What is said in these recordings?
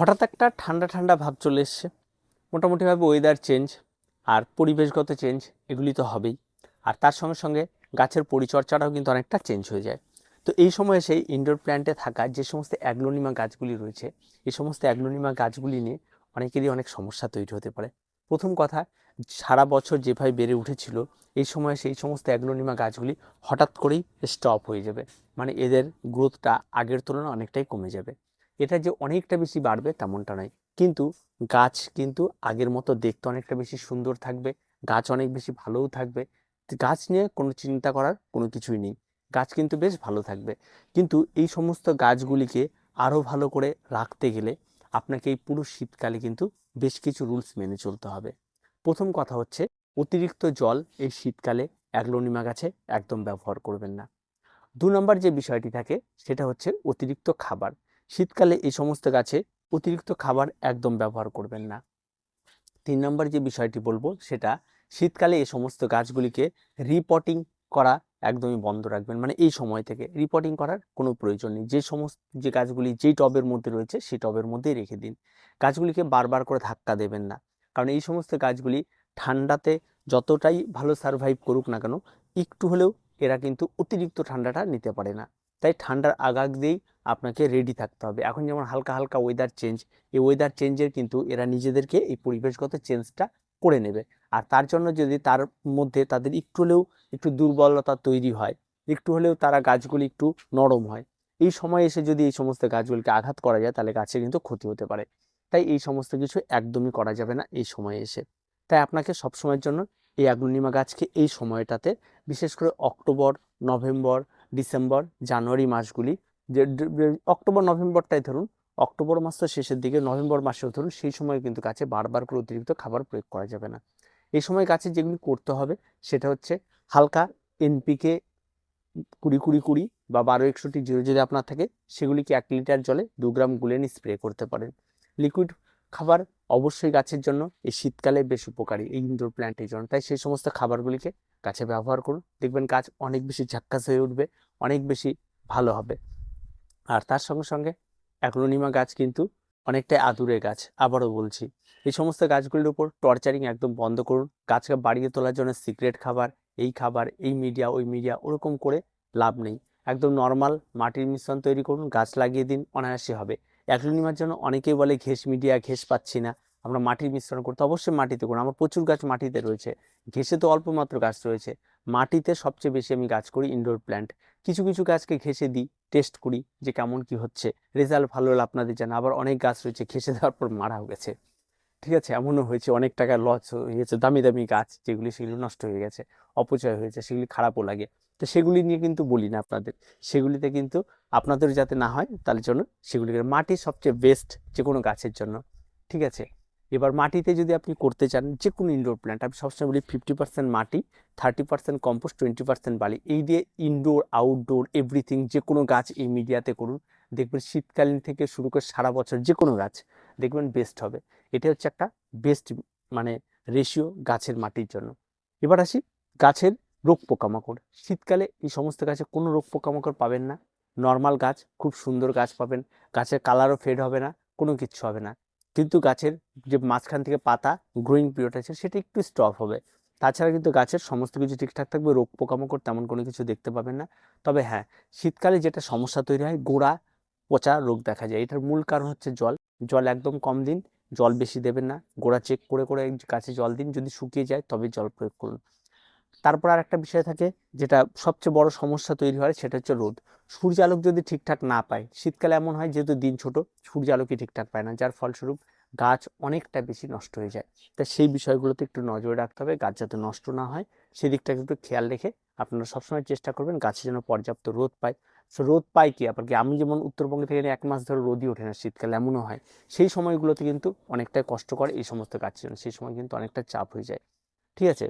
হঠাৎ একটা ঠান্ডা ঠান্ডা ভাব চলে এসছে। মোটামুটিভাবে ওয়েদার চেঞ্জ আর পরিবেশগত চেঞ্জ এগুলি তো হবেই। আর তার সঙ্গে সঙ্গে গাছের পরিচর্যাটাও কিন্তু অনেকটা চেঞ্জ হয়ে যায়। তো এই সময় সেই ইনডোর প্ল্যান্টে থাকা যে সমস্ত অ্যাগ্লোনিমা গাছগুলি রয়েছে, এই সমস্ত অ্যাগ্লোনিমা গাছগুলি নিয়ে অনেকেরই অনেক সমস্যা তৈরি হতে পারে। প্রথম কথা, সারা বছর যেভাবে বেড়ে উঠেছিল, এই সময় সেই সমস্ত অ্যাগ্লোনিমা গাছগুলি হঠাৎ করেই স্টপ হয়ে যাবে। মানে এদের গ্রোথটা আগের তুলনায় অনেকটাই কমে যাবে। এটা যে অনেকটা বেশি বাড়বে তেমনটা নয়। কিন্তু গাছ কিন্তু আগের মতো দেখতে অনেকটা বেশি সুন্দর থাকবে, গাছ অনেক বেশি ভালোও থাকবে। গাছ নিয়ে কোনো চিন্তা করার কোনো কিছুই নেই। গাছ কিন্তু বেশ ভালো থাকবে। কিন্তু এই সমস্ত গাছগুলিকে আরও ভালো করে রাখতে গেলে আপনাকে এই পুরো শীতকালে কিন্তু বেশ কিছু রুলস মেনে চলতে হবে। প্রথম কথা হচ্ছে, অতিরিক্ত জল এই শীতকালে অ্যাগ্লোনিমা গাছে একদম ব্যবহার করবেন না। দু নম্বর যে বিষয়টি থাকে, সেটা হচ্ছে অতিরিক্ত খাবার। শীতকালে এই সমস্ত গাছে অতিরিক্ত খাবার একদম ব্যবহার করবেন না। তিন নম্বর যে বিষয়টি বলব সেটা শীতকালে এই সমস্ত গাছগুলিকে রিপোর্টিং করা একদমই বন্ধ রাখবেন। মানে এই সময় থেকে রিপোর্টিং করার কোনো প্রয়োজন নেই। যে সমস্ত, যে গাছগুলি যেই টবের মধ্যে রয়েছে সেই টবের মধ্যেই রেখে দিন। গাছগুলিকে বারবার করে ধাক্কা দেবেন না। কারণ এই সমস্ত গাছগুলি ঠান্ডাতে যতটাই ভালো সারভাইভ করুক না কেন, একটু হলেও এরা কিন্তু অতিরিক্ত ঠান্ডাটা নিতে পারে না। তাই ঠান্ডার আগাগ দিয়েই আপনাকে রেডি থাকতে হবে। এখন যেমন হালকা হালকা ওয়েদার চেঞ্জ এই ওয়েদার চেঞ্জের কিন্তু এরা নিজেদেরকে এই পরিবেশগত চেঞ্জটা করে নেবে। আর তার জন্য যদি তার মধ্যে তাদের একটু হলেও একটু দুর্বলতা তৈরি হয়, একটু হলেও তারা গাছগুলি একটু নরম হয়, এই সময় এসে যদি এই সমস্ত গাছগুলিকে আঘাত করা যায়, তাহলে গাছের কিন্তু ক্ষতি হতে পারে। তাই এই সমস্ত কিছু একদমই করা যাবে না এই সময়ে এসে। তাই আপনাকে সবসময়ের জন্য এই অ্যাগ্লোনিমা গাছকে এই সময়টাতে, বিশেষ করে অক্টোবর, নভেম্বর ডিসেম্বর, জানুয়ারি মাসগুলি, যে অক্টোবর, নভেম্বরটাই ধরুন, অক্টোবর মাস তো শেষের দিকে, নভেম্বর মাসেও ধরুন, সেই সময় কিন্তু গাছে বারবার করে অতিরিক্ত খাবার প্রয়োগ করা যাবে না। এই সময় গাছে যেগুলি করতে হবে, সেটা হচ্ছে হালকা এনপিকে কুড়ি কুড়ি কুড়ি বা বারো একষট্টি জিরো যদি আপনার থাকে, সেগুলিকে এক লিটার জলে দু গ্রাম গুলেন স্প্রে করতে পারেন। লিকুইড খাবার অবশ্যই গাছের জন্য। এই শীতকালে বেশ উপকারী এই ইনডোর প্ল্যান্টের জন্য। তাই সেই সমস্ত খাবারগুলিকে গাছে ব্যবহার করুন। দেখবেন গাছ অনেক বেশি ঝাক্কাস হয়ে উঠবে, অনেক বেশি ভালো হবে। আর তার সঙ্গে সঙ্গে অ্যাগ্লোনিমা গাছ কিন্তু অনেকটাই আদুরে গাছ, আবারও বলছি। এই সমস্ত গাছগুলির উপর টর্চারিং একদম বন্ধ করুন। গাছকে বাড়িয়ে তোলার জন্য সিক্রেট খাবার, এই খাবার, এই মিডিয়া ওই মিডিয়া ওরকম করে লাভ নেই। একদম নর্মাল মাটির মিশ্রণ তৈরি করুন, গাছ লাগিয়ে দিন, অনায়াসে হবে। অ্যাগ্লোনিমার জন্য অনেকেই বলে ঘেস মিডিয়া, ঘেস পাচ্ছি না। আমরা মাটির মিশ্রণ করতে অবশ্যই মাটিতে করুন। আমার প্রচুর গাছ মাটিতে রয়েছে। ঘেসে তো অল্প মাত্র গাছ রয়েছে। মাটিতে সবচেয়ে বেশি আমি গাছ করি ইনডোর প্ল্যান্ট কিছু কিছু গাছকে ঘেসে দিই টেস্ট করি যে কেমন কি হচ্ছে। রেজাল্ট ভালো হলে আপনাদের জানা আবার অনেক গাছ রয়েছে ঘেসে দেওয়ার পর মারাও গেছে। ঠিক আছে, এমনও হয়েছে, অনেক টাকা লস হয়ে গেছে দামি দামি গাছ যেগুলি সেগুলি নষ্ট হয়ে গেছে, অপচয় হয়েছে সেগুলি খারাপও লাগে। তো সেগুলি নিয়ে কিন্তু বলি না আপনাদের। সেগুলিতে কিন্তু আপনাদের যাতে না হয় তার জন্য সেগুলি মাটি সবচেয়ে বেস্ট যে কোনো গাছের জন্য, ঠিক আছে? এবার মাটিতে যদি আপনি করতে চান যে কোনো ইনডোর প্ল্যান্ট আমি সবসময় বলি ফিফটি পার্সেন্ট মাটি thirty percent compost twenty percent বালি, এই দিয়ে ইনডোর আউটডোর এভরিথিং যে কোনো গাছ এই মিডিয়াতে করুন। দেখবেন শীতকালীন থেকে শুরু করে সারা বছর যে কোনো গাছ দেখবেন বেস্ট হবে। এটা হচ্ছে একটা বেস্ট মানে রেশিও গাছের মাটির জন্য। এবার আসি গাছের রোগ পোকামাকড়। শীতকালে এই সমস্ত গাছে কোনো রোগ পোকামাকড় পাবেন না। নর্মাল গাছ, খুব সুন্দর গাছ পাবেন। গাছের কালারও ফেড হবে না, কোনো কিচ্ছু হবে না। কিন্তু গাছের যে মাঝখান থেকে পাতা গ্রোয়িং পিরিয়ড আছে, সেটা একটু স্টপ হবে। তাছাড়া কিন্তু গাছের সমস্ত কিছু ঠিকঠাক থাকবে, রোগ পোকামাকড় তেমন কোনো কিছু দেখতে পাবেন না। তবে হ্যাঁ শীতকালে যেটা সমস্যা তৈরি হয়, গোড়া, পচা রোগ দেখা যায়। এটার মূল কারণ হচ্ছে জল। জল একদম কম দিন, জল বেশি দেবেন না। গোড়া চেক করে করে গাছে জল দিন, যদি শুকিয়ে যায় তবে জল প্রয়োগ করুন। তারপর আর একটা বিষয় থাকে যেটা সবচেয়ে বড় সমস্যা তৈরি হয় সেটা হচ্ছে রোদ। সূর্যালোক যদি ঠিকঠাক না পায়, শীতকালে এমন হয় যেহেতু দিন ছোট, সূর্যালোকই ঠিকঠাক পায় না। যার ফলস্বরূপ গাছ অনেকটা বেশি নষ্ট হয়ে যায়। তাই সেই বিষয়গুলোতে একটু নজরে রাখতে হবে, গাছ যাতে নষ্ট না হয়। সেদিকটাকে একটু খেয়াল রেখে আপনারা সবসময় চেষ্টা করবেন গাছে যেন পর্যাপ্ত রোদ পায়। সো রোদ পাই কি? আবার কি আমি যেমন উত্তরবঙ্গে থেকে এক মাস ধরে রোদই ওঠে না শীতকালে, এমনও হয়। সেই সময়গুলোতে কিন্তু অনেকটাই কষ্ট করে এই সমস্ত গাছের জন্য সেই সময় কিন্তু অনেকটা চাপ হয়ে যায়। ঠিক আছে?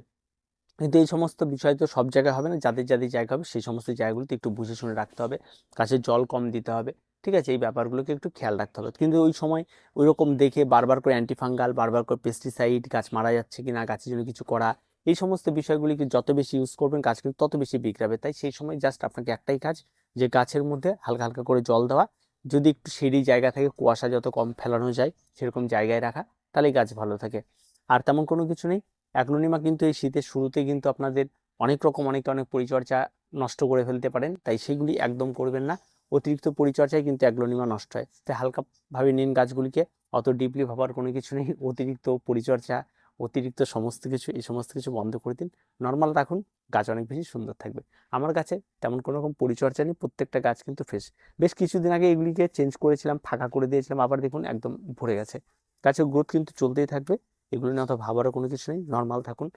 কিন্তু এই সমস্ত বিষয় তো সব জায়গায় হবে না, যাদের যাদের জায়গা হবে সেই সমস্ত জায়গাগুলোতে একটু বুঝে শুনে রাখতে হবে। গাছে জল কম দিতে হবে। ঠিক আছে? এই ব্যাপারগুলোকে একটু খেয়াল রাখতে হবে। কিন্তু ওই সময় ওই রকম দেখে বারবার করে অ্যান্টিফাঙ্গাল বারবার করে পেস্টিসাইড গাছ মারা যাচ্ছে কি না গাছের জন্য কিছু করা, এই সমস্ত বিষয়গুলিকে যত বেশি ইউজ করবেন, গাছ কিন্তু তত বেশি বিগড়াবে। তাই সেই সময় জাস্ট আপনাকে একটাই কাজ যে গাছের মধ্যে হালকা হালকা করে জল দেওয়া। যদি একটু সিঁড়ি জায়গা থাকে, কুয়াশা যত কম ফেলানো যায়, সেরকম জায়গায় রাখা তাহলেই গাছ ভালো থাকে। আর তেমন কোনো কিছু নেই। অ্যাগ্লোনিমা কিন্তু এই শীতের শুরুতে কিন্তু আপনাদের অনেক রকম অনেক অনেক পরিচর্যা নষ্ট করে ফেলতে পারেন। তাই সেগুলি একদম করবেন না। অতিরিক্ত পরিচর্যায় কিন্তু অ্যাগ্লোনিমা নষ্ট হয়। তাই হালকাভাবে নিন গাছগুলিকে। অত ডিপলি ভাবার কোনো কিছু নেই। অতিরিক্ত পরিচর্যা অতিরিক্ত সমস্ত কিছু, এই সমস্ত কিছু বন্ধ করে দিন। নর্মাল রাখুন, গাছ অনেক বেশি সুন্দর থাকবে। আমার গাছে তেমন কোনো রকম পরিচর্যা নেই, প্রত্যেকটা গাছ কিন্তু ফ্রেশ বেশ কিছুদিন আগে এগুলিকে চেঞ্জ করেছিলাম, ফাঁকা করে দিয়েছিলাম, আবার দেখুন একদম ভরে গেছে। গাছের গ্রোথ কিন্তু চলতেই থাকবে, এগুলো নিয়ে অত ভাবারও কোনো কিছু নেই নর্মাল থাকুন,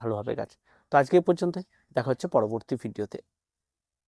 ভালোভাবে গাছ। তো আজকে পর্যন্ত দেখা হচ্ছে পরবর্তী ভিডিওতে